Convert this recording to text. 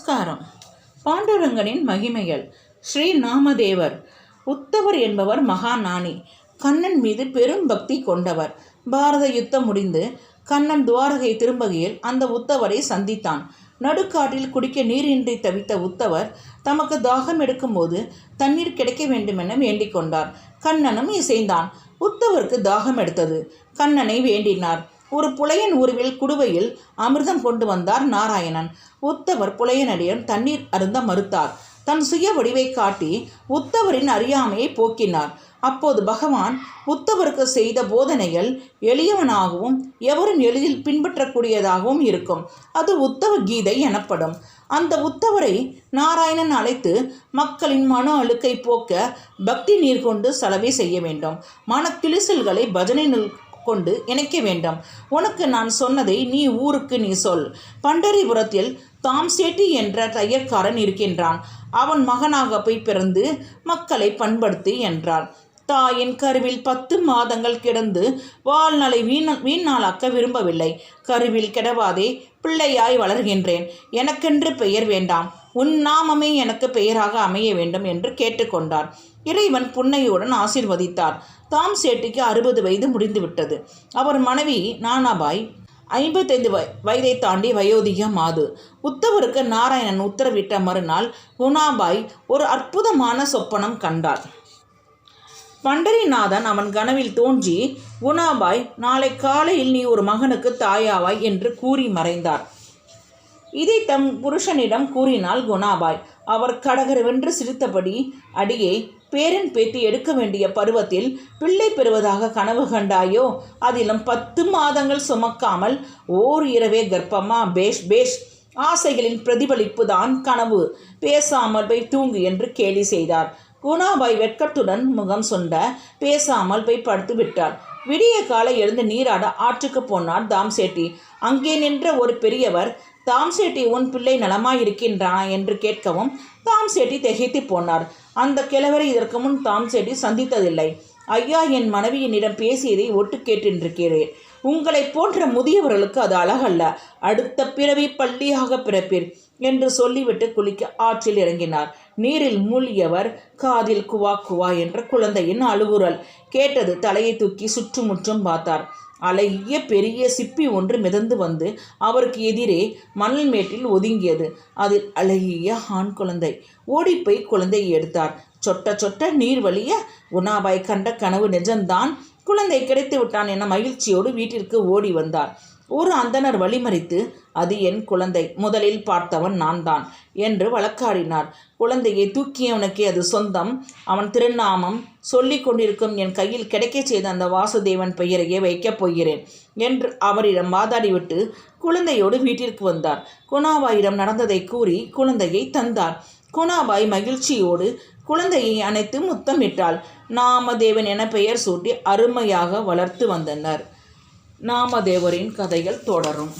நமஸ்காரம். பாண்டுரங்கனின் மகிமைகள். ஸ்ரீ நாமதேவர் உத்தவர் என்பவர் மகாநாணி கண்ணன் மீது பெரும் பக்தி கொண்டவர். பாரத யுத்தம் முடிந்து கண்ணன் துவாரகை திரும்பகையில் அந்த உத்தவரை சந்தித்தான். நடுக்காட்டில் குடிக்க நீரின்றி தவித்த உத்தவர் தமக்கு தாகம் எடுக்கும்போது தண்ணீர் கிடைக்க வேண்டுமென வேண்டிக் கொண்டார் கண்ணனும் இசைந்தான். உத்தவருக்கு தாகம் எடுத்தது. கண்ணனை வேண்டினார். ஒரு புலையின் உருவில் குடுவையில் அமிர்தம் கொண்டு வந்தார் நாராயணன். உத்தவர் புலையனடியன் தண்ணீர் அருந்த மறுத்தார். தன் சுய வடிவை காட்டி உத்தவரின் அறியாமையை போக்கினார். அப்போது பகவான் உத்தவருக்கு செய்த போதனைகள் எளியவனாகவும் எவரும் எளிதில் பின்பற்றக்கூடியதாகவும் இருக்கும். அது உத்தவ கீதை எனப்படும். அந்த உத்தவரை நாராயணன் அழைத்து மக்களின் மன அழுக்கை போக்க பக்தி நீர் கொண்டு செலவை செய்ய வேண்டும். மன கிளிசல்களை பஜனை கொண்டு இணைக்க வேண்டும். உனக்கு நான் சொன்னதை நீ ஊருக்கு நீ சொல். பண்டரிபுரத்தில் தாம்சேட்டி என்ற தையற்காரன் இருக்கின்றான். அவன் மகனாக போய் பிறந்து மக்களை பண்படுத்து என்றான் தாயின் கருவில் பத்து மாதங்கள் கிடந்து வாழ்நாளை வீண வீணாளாக்க விரும்பவில்லை. கருவில் கிடவாதே பிள்ளையாய் வளர்கின்றேன். எனக்கென்று பெயர் வேண்டாம். உன் நாமமே எனக்கு பெயராக அமைய வேண்டும் என்று கேட்டுக்கொண்டார் இறைவன் புன்னையுடன் ஆசிர்வதித்தார். தாம் சேட்டிக்கு அறுபது வயது முடிந்துவிட்டது. அவர் மனைவி நானாபாய் ஐம்பத்தைந்து வய வயதை தாண்டி வயோதிகம் மாது. உத்தவருக்கு நாராயணன் உத்தரவிட்ட மறுநாள் குணாபாய் ஒரு அற்புதமான சொப்பனம் கண்டார் பண்டரிநாதன் அவன் கனவில் தோன்றி குணாபாய் நாளை காலையில் நீ ஒரு மகனுக்கு தாயாவாய் என்று கூறி மறைந்தார். இதை தம் புருஷனிடம் கூறினாள் குணாபாய் அவர் கடகரவென்று சிரித்தபடி அடியே பேரன் பேத்தி எடுக்க வேண்டிய பருவத்தில் பிள்ளை பெறுவதாக கனவு கண்டாயோ? அதிலும் பத்து மாதங்கள் சுமக்காமல் ஓர் இரவே கர்ப்பமா? பேஷ் பேஷ் ஆசைகளின் பிரதிபலிப்பு தான் கனவு. பேசாமல் போய் தூங்கு என்று கேலி செய்தார். குணாபாய் வெட்கத்துடன் முகம் சொண்ட பேசாமல் போய் படுத்து விட்டார் விடிய காலை எழுந்து நீராட ஆற்றுக்கு போனார் தாம்சேட்டி. அங்கே நின்ற ஒரு பெரியவர் தாம்சேட்டி உன் பிள்ளை நலமாயிருக்கின்றானா என்று கேட்கவும் தாம்சேட்டி திகைத்து போனார். அந்த கிழவரை இதற்கு முன் தாம்சேட்டி சந்தித்ததில்லை. ஐயா என் மனைவியினிடம் பேசியதை ஒட்டு கேட்டிருக்கிறேன். உங்களை போன்ற முதியவர்களுக்கு அது அழகல்ல. அடுத்த பிறவி பள்ளியாக பிறப்பீர். என்று சொல்லிவிட்டு குளிக்க ஆற்றில் இறங்கினார். நீரில் மூழ்கியவர் காதில் குவா குவா என்ற குழந்தையின் அழுகுரல் கேட்டது தலையை தூக்கி சுற்றுமுற்றும் பார்த்தார். அழகிய பெரிய சிப்பி ஒன்று மிதந்து வந்து அவருக்கு எதிரே மணல் மேட்டில் ஒதுங்கியது. அதில் அழகிய ஆண் குழந்தை. ஓடிப்போய் குழந்தையை எடுத்தார். சொட்ட சொட்ட நீர் வழிய உணாபாய் கண்ட கனவு நிஜம்தான். குழந்தை கிடைத்து விட்டான் என மகிழ்ச்சியோடு வீட்டிற்கு ஓடி வந்தார். ஒரு அந்தனர் வழிமறித்து அது என் குழந்தை முதலில் பார்த்தவன் நான் தான் என்று வழக்காடினார். குழந்தையை தூக்கியவனுக்கே அது சொந்தம். அவன் திருநாமம் சொல்லி கொண்டிருக்கும் என் கையில் கிடைக்கச் செய்த அந்த வாசுதேவன் பெயரையே வைக்கப் போகிறேன் என்று அவரிடம் வாதாடிவிட்டு குழந்தையோடு வீட்டிற்கு வந்தார். குணாபாயிடம் நடந்ததை கூறி குழந்தையை தந்தார். குணாபாய் மகிழ்ச்சியோடு குழந்தையை அணைத்து முத்தமிட்டாள். நாமதேவன் என பெயர் சூட்டி அருமையாக வளர்த்து வந்தனர். நாமதேவரின் கதைகள் தொடரும்.